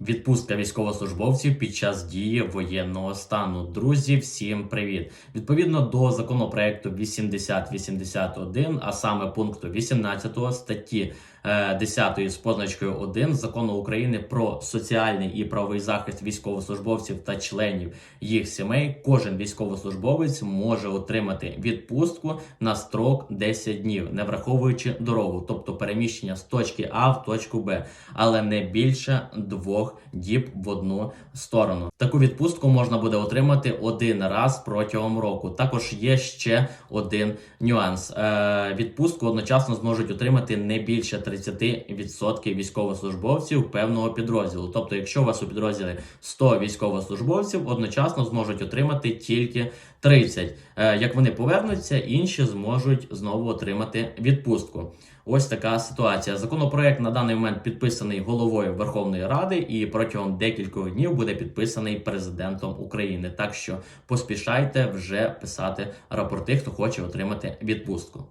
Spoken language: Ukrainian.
Відпустка військовослужбовців під час дії воєнного стану. Друзі, всім привіт! Відповідно до законопроекту 8081, а саме пункту 18 статті е, 10 з позначкою 1 закону України про соціальний і правовий захист військовослужбовців та членів їх сімей, кожен військовослужбовець може отримати відпустку на строк 10 днів, не враховуючи дорогу, тобто переміщення з точки А в точку Б, але не більше двох діб в одну сторону. Таку відпустку можна буде отримати один раз протягом року. Також є ще один нюанс: е, відпустку одночасно зможуть отримати не більше 30% військовослужбовців певного підрозділу. Тобто, якщо у вас у підрозділі 100 військовослужбовців, одночасно зможуть отримати тільки 30. Е, як вони повернуться, інші зможуть знову отримати відпустку. Ось така ситуація. Законопроект на даний момент підписаний головою Верховної Ради і протягом декількох днів буде підписаний президентом України. Так що поспішайте вже писати рапорти, хто хоче отримати відпустку.